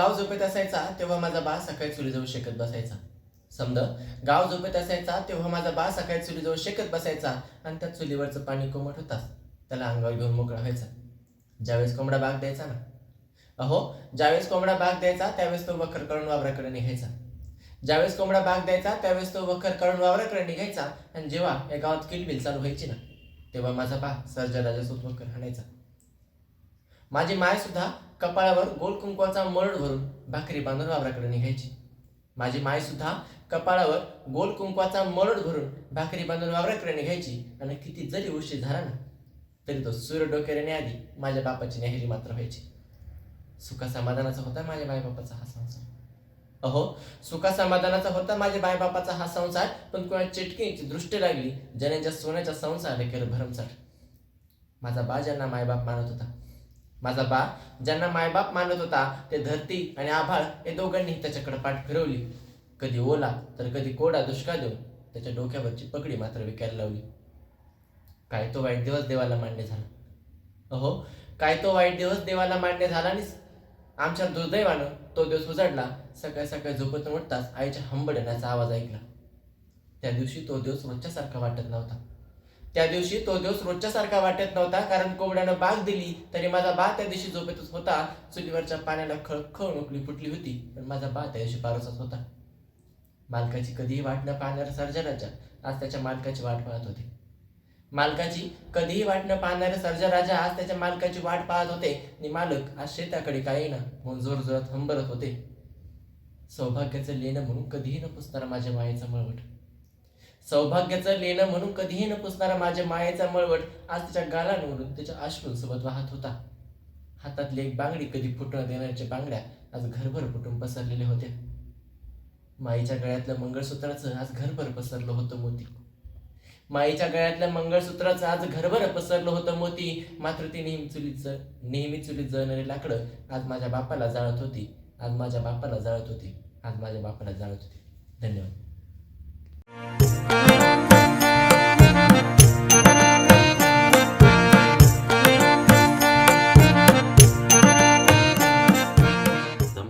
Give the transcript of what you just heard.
गाव झोपेत असायचा तेव्हा माझा बा सकाळी चुलीजवळ शेकत बसायचा. समजा गाव झोपेत असायचा तेव्हा माझा बा सकाळी चुलीजवळ शेकत बसायचा आणि त्या चुलीवरचं पाणी कोमट होताच. त्याला अंगावर घेऊन मोकळा व्हायचा. ज्यावेळेस कोंबडा बाग द्यायचा ना. अहो ज्यावेळेस कोंबडा बाग द्यायचा त्यावेळेस तो वखर करून वावराकडे निघायचा. ज्यावेळेस कोंबडा बाग द्यायचा त्यावेळेस तो वखर करून वावराकडे निघायचा आणि जेव्हा या गावात किलबिल चालू व्हायची ना तेव्हा माझा बा सर्जा राजासोबत वखर हाणायचा. माझी माय सुद्धा कपाळावर गोल कुंकवाचा मरड भरून भाकरी बांधून वावराकडे निघायची. माझी माय सुद्धा कपाळावर गोल कुंकवाचा मरड भरून भाकरी बांधून वावराकडे निघायची आणि किती जरी उशीर झाला ना तरी तो सूर्य डोक्याने आधी माझ्या बापाची नेहरी मात्र व्हायची. सुखा समाधानाचा होता माझ्या बायबापाचा हा संसार. अहो सुखा समाधानाचा होता माझ्या बायबापाचा हा संसार पण कोणा चिटकीची दृष्टी लागली जनेच्या सोन्याच्या संसार केलं भरमसाठ. माझा बा ज्यांना मायबाप मानत होता. माझा बा ज्यांना मायबाप मानत होता ते धरती आणि आभाळ हे दोघांनी त्याच्याकडे पाठ फिरवली. कधी ओला तर कधी कोडा दुष्काळ देऊन त्याच्या डोक्यावरची पगडी मात्र विकायला लावली. काय तो वाईट दिवस देवाला मान्य झाला? अहो काय तो वाईट दिवस देवाला मान्य झाला आणि आमच्या दुर्दैवानं तो दिवस उजाडला सकाळी सकाळी झोपतून उठताच आईच्या हंबडण्याचा आवाज ऐकला. त्या दिवशी तो दिवस रोजच्यासारखा वाटत नव्हता. त्या दिवशी तो दिवस रोजच्यासारखा वाटत नव्हता कारण कोंबड्यानं बाग दिली तरी माझा बा त्या दिवशी झोपेतच होता. चुलीवरच्या पाण्याला खळखळ उकली फुटली होती पण माझा बा त्या दिवशी पारसाच होता. मालकाची कधीही वाट न पाहणाऱ्या सर्जराजा आज त्याच्या मालकाची वाट पाहत होते. मालकाची कधीही वाट न पाहणारे सर्जराजा आज त्याच्या मालकाची वाट पाहत होते. आणि मालक आज शेताकडे काही ना म्हणून जोर जोरात हंबरत होते. सौभाग्याचं लेणं म्हणून कधीही न पुसणारा माझ्या मायेचा मळवट. सौभाग्याचं लेणं म्हणून कधीही न पुसणारा माझ्या मायेचा मळवट आज त्याच्या गालांवरून त्याच्या अश्रूंसोबत वाहत होता. हातातली एक बांगडी कधी फुटणं देण्याच्या बांगड्या आज घरभर फुटून पसरलेल्या होत्या. माईच्या गळ्यातलं मंगळसूत्राचं आज घरभर पसरलं होतं मोती. माईच्या गळ्यातल्या मंगळसूत्राचं आज घरभर पसरलं होतं मोती. मात्र ती नेहमी चुलीचं नेहमी चुलीत जळणारी लाकडं आज माझ्या बापाला जाळत होती. आज माझ्या बापाला जाळत होती. आज माझ्या बापाला जाळत होती. धन्यवाद.